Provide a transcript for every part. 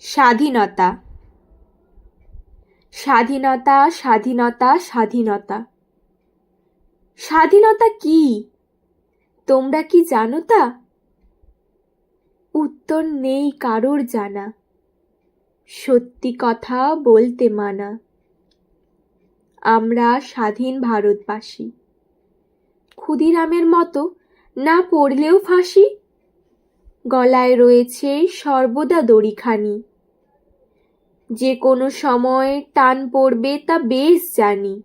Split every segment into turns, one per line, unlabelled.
স্বাধীনতা। স্বাধীনতা স্বাধীনতা স্বাধীনতা। স্বাধীনতা কি? তোমরা কি জানো তা? উত্তর নেই কারোর জানা। সত্যি কথা বলতে মানা। আমরা স্বাধীন ভারতবাসী। ক্ষুদিরামের মতো না পড়লেও ফাঁসি গলায় রয়েছে সর্বদা দড়িখানি। যে কোনো সময় টান পড়বে তা বেশ জানি।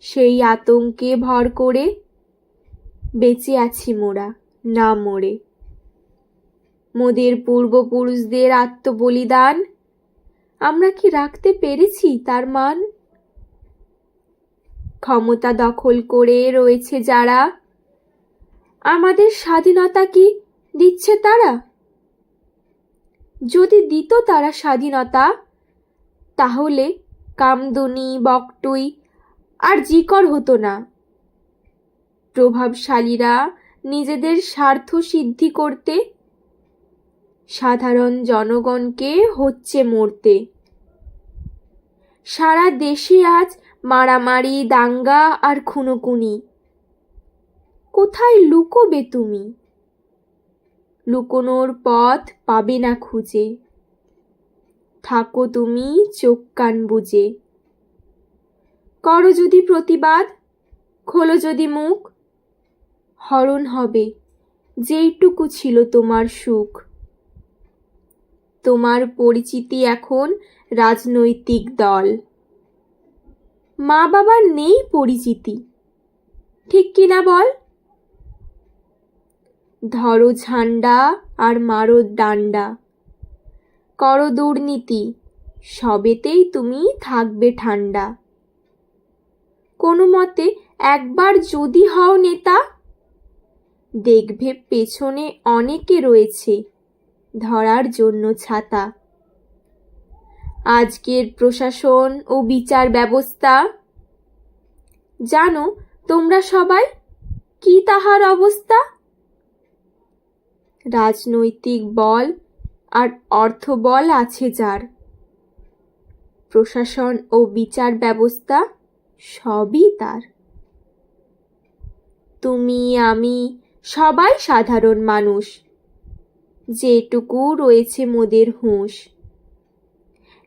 সেই আতঙ্কে ভর করে বেঁচে আছি মোরা, না মোড়ে মোদের পূর্বপুরুষদের আত্মবলিদান আমরা কি রাখতে পেরেছি তার মান? ক্ষমতা দখল করে রয়েছে যারা আমাদের স্বাধীনতা কি দিচ্ছে তারা? যদি দিত তারা স্বাধীনতা, তাহলে কামদুনি, বকটুই আর জিকর হতো না। প্রভাবশালীরা নিজেদের স্বার্থ সিদ্ধি করতে, সাধারণ জনগণকে হচ্ছে মরতে। সারা দেশে আজ মারামারি, দাঙ্গা আর খুনোকুনি কোথায় লুকোবে তুমি? লুকোনোর পথ পাবে না খুঁজে। থাকো তুমি চোখ কান বুঝে করো যদি প্রতিবাদ, খোলো যদি মুখ, হরণ হবে যেইটুকু ছিল তোমার সুখ। তোমার পরিচিতি এখন রাজনৈতিক দল। মা বাবার নেই পরিচিতি। ঠিক কিনা বল? ধরো ঝান্ডা আর মারো ডান্ডা। করো দুর্নীতি, সবেতেই তুমি থাকবে ঠান্ডা। কোনো মতে একবার যদি হও নেতা, দেখবে পেছনে অনেকে রয়েছে ধরার জন্য ছাতা। আজকের প্রশাসন ও বিচার ব্যবস্থা, জানো তোমরা সবাই কি তাহার অবস্থা? রাজনৈতিক বল আর অর্থবল আছে যার। প্রশাসন ও বিচার ব্যবস্থা সবই তার। তুমি, আমি সবাই সাধারণ মানুষ। যেটুকু রয়েছে মোদের হুঁশ।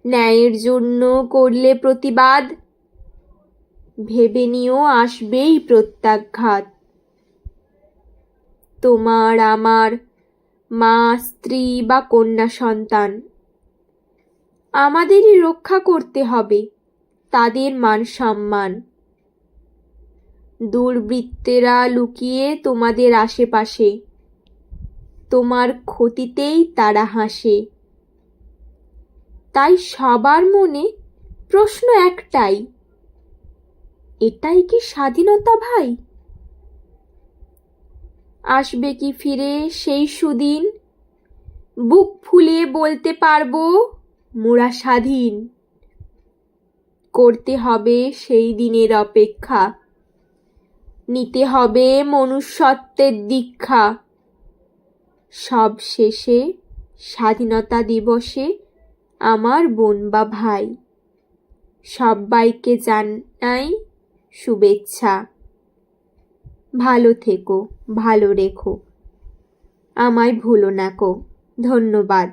ন্যায়ের জন্য করলে প্রতিবাদ। ভেবে নিয়েও আসবেই প্রত্যাঘাত। তোমার, আমার মা, স্ত্রী বা কন্যা সন্তান। আমাদেরই রক্ষা করতে হবে, তাদের মান সম্মান। দুর্বৃত্তেরা লুকিয়ে তোমাদের আশেপাশে, তোমার ক্ষতিতেই তারা হাসে। তাই সবার মনে প্রশ্ন একটাই, এটাই কি স্বাধীনতা ভাই? আসবে কি ফিরে সেই সুদিন? বুক ফুলিয়ে বলতে পারব, মোরা স্বাধীন। করতে হবে সেই দিনের অপেক্ষা। নিতে হবে মনুষ্যত্বের দীক্ষা। সব শেষে স্বাধীনতা দিবসে আমার বোন বা ভাই। সবাইকে জানাই শুভেচ্ছা। ভালো থেকো ভালো রেখো। আমায় ভুলো না কো ধন্যবাদ।